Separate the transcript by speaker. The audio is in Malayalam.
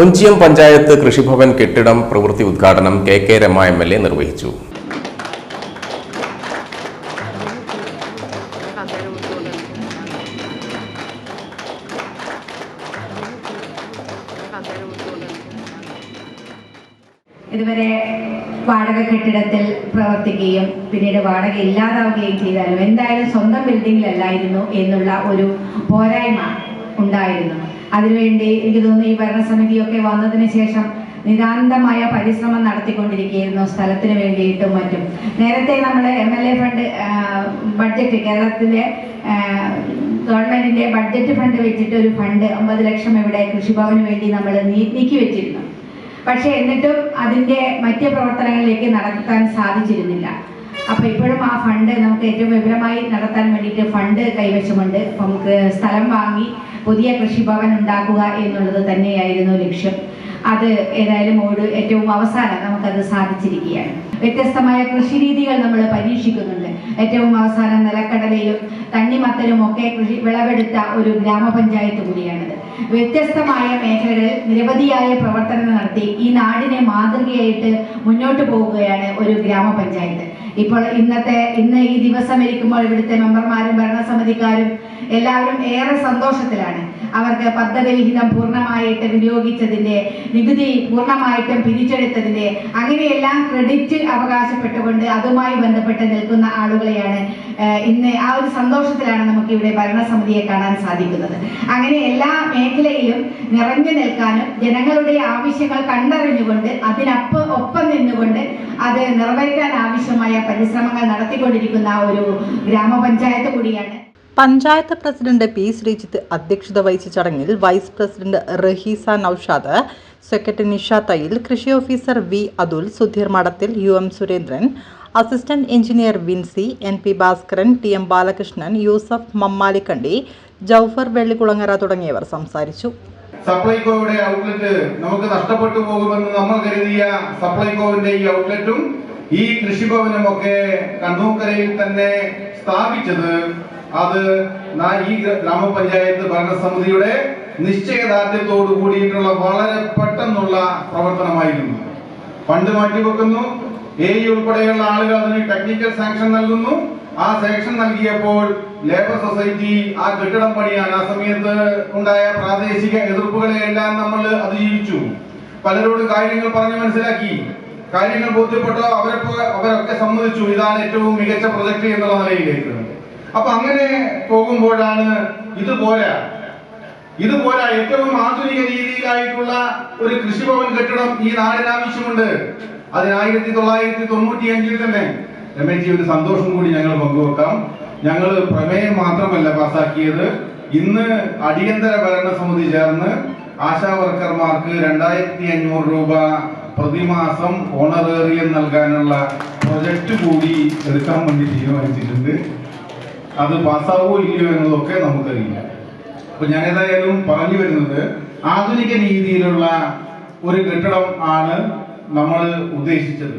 Speaker 1: ഒഞ്ചിയം പഞ്ചായത്ത് കൃഷിഭവൻ കെട്ടിടം പ്രവൃത്തി ഉദ്ഘാടനം K K Rama M L A നിർവഹിച്ചു.
Speaker 2: ഇതുവരെ വാടക കെട്ടിടത്തിൽ പ്രവർത്തിക്കുകയും പിന്നീട് വാടക ഇല്ലാതാവുകയും ചെയ്താലും എന്തായാലും സ്വന്തം ബിൽഡിംഗിലല്ലായിരുന്നു എന്നുള്ള ഒരു പോരായ്മ ഉണ്ടായിരുന്നു. അതിനുവേണ്ടി എനിക്ക് തോന്നുന്നു ഈ ഭരണസമിതിയൊക്കെ വന്നതിന് ശേഷം നിതാന്തമായ പരിശ്രമം നടത്തിക്കൊണ്ടിരിക്കുകയായിരുന്നു. സ്ഥലത്തിന് വേണ്ടിയിട്ടും മറ്റും. നേരത്തെ നമ്മൾ M L A fund budget കേരളത്തിലെ ഗവൺമെന്റിന്റെ ബഡ്ജറ്റ് ഫണ്ട് വെച്ചിട്ട് ഒരു ഫണ്ട് അമ്പത് ലക്ഷം ഇവിടെ കൃഷിഭവന് വേണ്ടി നമ്മൾ നീക്കി വെച്ചിരുന്നു. പക്ഷേ എന്നിട്ടും അതിന്റെ മറ്റ് പ്രവർത്തനങ്ങളിലേക്ക് നടത്താൻ സാധിച്ചിരുന്നില്ല. അപ്പൊ ഇപ്പോഴും ആ ഫണ്ട് നമുക്ക് ഏറ്റവും വിപുലമായി നടത്താൻ വേണ്ടിയിട്ട് ഫണ്ട് കൈവശമുണ്ട്. നമുക്ക് സ്ഥലം വാങ്ങി പുതിയ കൃഷിഭവൻ ഉണ്ടാക്കുക എന്നുള്ളത് തന്നെയായിരുന്നു ലക്ഷ്യം. അത് ഏതായാലും ഒരു ഏറ്റവും അവസാനം നമുക്കത് സാധിച്ചിരിക്കുകയാണ്. വ്യത്യസ്തമായ കൃഷിരീതികൾ നമ്മൾ പരീക്ഷിക്കുന്നുണ്ട്. ഏറ്റവും അവസാനം നിലക്കടലയും തണ്ണിമത്തലും ഒക്കെ കൃഷി വിളവെടുത്ത ഒരു ഗ്രാമപഞ്ചായത്ത് കൂടിയാണിത്. വ്യത്യസ്തമായ മേഖലകളിൽ നിരവധിയായ പ്രവർത്തനങ്ങൾ നടത്തി ഈ നാടിനെ മാതൃകയായിട്ട് മുന്നോട്ട് പോവുകയാണ് ഒരു ഗ്രാമപഞ്ചായത്ത്. ഇപ്പോൾ ഇന്നത്തെ ഇന്ന് ഈ ദിവസം ഇരിക്കുമ്പോൾ ഇവിടുത്തെ മെമ്പർമാരും ഭരണസമിതിക്കാരും എല്ലാവരും ഏറെ സന്തോഷത്തിലാണ്. അവർക്ക് പദ്ധതി വിഹിതം പൂർണമായിട്ട് വിനിയോഗിച്ചതിന്റെ നികുതി പൂർണമായിട്ടും പിരിച്ചെടുത്തതിന്റെ അങ്ങനെയെല്ലാം ക്രെഡിറ്റ് അവകാശപ്പെട്ടുകൊണ്ട് അതുമായി ബന്ധപ്പെട്ട് നിൽക്കുന്ന ആളുകളെയാണ് ഇന്ന് ആ ഒരു സന്തോഷത്തിലാണ് നമുക്ക് ഇവിടെ ഭരണസമിതിയെ കാണാൻ സാധിക്കുന്നത്. അങ്ങനെ എല്ലാ മേഖലയിലും നിറഞ്ഞു നിൽക്കാനും ജനങ്ങളുടെ ആവശ്യങ്ങൾ കണ്ടറിഞ്ഞുകൊണ്ട് അതിനൊപ്പം ഒപ്പം നിന്നുകൊണ്ട് അത് നിറവേറ്റാൻ ആവശ്യമായ പരിശ്രമങ്ങൾ നടത്തിക്കൊണ്ടിരിക്കുന്ന ഒരു ഗ്രാമപഞ്ചായത്ത് കൂടിയാണ്.
Speaker 3: പഞ്ചായത്ത് പ്രസിഡന്റ് പി ശ്രീജിത്ത് അധ്യക്ഷത വഹിച്ച ചടങ്ങിൽ vice president Raheesa Noushad secretary Nisha Thayyil കൃഷി officer V Athul Sudheer Madathil U M Surendran assistant engineer Vincy N P Bhaskaran T M Balakrishnan Yusuf Mammalikandi Jaufar Vellikulangara തുടങ്ങിയവർ സംസാരിച്ചു.
Speaker 4: സപ്ലൈകോയുടെ ഔട്ട്ലെറ്റ് നമുക്ക് നഷ്ടപ്പെട്ടു പോകുമെന്ന് നമ്മൾ കരുതിയ സപ്ലൈകോവിന്റെ ഈ ഔട്ട്ലെറ്റും ഈ കൃഷിഭവനും ഒക്കെ കണ്ണൂക്കരയിൽ തന്നെ സ്ഥാപിച്ചത് അത് ഈ ഗ്രാമപഞ്ചായത്ത് ഭരണസമിതിയുടെ നിശ്ചയദാർഢ്യത്തോടു കൂടിയിട്ടുള്ള വളരെ പെട്ടെന്നുള്ള പ്രവർത്തനമായിരുന്നു. ഫണ്ട് മാറ്റിവെക്കുന്നു. എ ഉൾപ്പെടെയുള്ള ആളുകൾ അതിന് ടെക്നിക്കൽ സാങ്ഷൻ നൽകുന്നു. ആ സാങ്ഷൻ നൽകിയപ്പോൾ ലേബർ സൊസൈറ്റി ആ കെട്ടിടം പണിയാൻ ആ സമയത്ത് ഉണ്ടായ പ്രാദേശിക എതിർപ്പുകളെ എല്ലാം നമ്മൾ അതിജീവിച്ചു. പലരോട് കാര്യങ്ങൾ പറഞ്ഞ് മനസ്സിലാക്കി. കാര്യങ്ങൾ ബോധ്യപ്പെട്ടോ അവരൊക്കെ അവരൊക്കെ സമ്മതിച്ചു. ഇതാണ് ഏറ്റവും മികച്ച പ്രൊജക്ട് എന്നുള്ള നിലയിലേക്ക്. അപ്പൊ അങ്ങനെ പോകുമ്പോഴാണ് ഇതുപോലെ. ഇതുപോലെ ഏറ്റവും ആധുനിക രീതിയിലായിട്ടുള്ള ഒരു കൃഷിഭവൻ കെട്ടിടം ഈ നാടിന് ആവശ്യമുണ്ട്. അതിന് ആയിരത്തി തൊള്ളായിരത്തി തൊണ്ണൂറ്റി അഞ്ചിൽ തന്നെ രമേശ് ഒരു സന്തോഷം കൂടി ഞങ്ങൾ പങ്കുവെക്കാം. ഞങ്ങൾ പ്രമേയം മാത്രമല്ല പാസാക്കിയത് ഇന്ന് അടിയന്തര ഭരണ സമിതി ചേർന്ന് ആശാ വർക്കർമാർക്ക് രണ്ടായിരത്തി അഞ്ഞൂറ് രൂപ പ്രതിമാസം ഓണറേറിയം നൽകാനുള്ള പ്രൊജക്ട് കൂടി എടുക്കാൻ വേണ്ടി തീരുമാനിച്ചിട്ടുണ്ട്. അത് പാസ്സാവോ ഇല്ലയോ എന്നതൊക്കെ നമുക്കറിയില്ല. അപ്പൊ ഞാൻ ഏതായാലും പറഞ്ഞു വരുന്നത് ആധുനിക രീതിയിലുള്ള ഒരു കെട്ടിടം ആണ് നമ്മൾ ഉദ്ദേശിച്ചത്.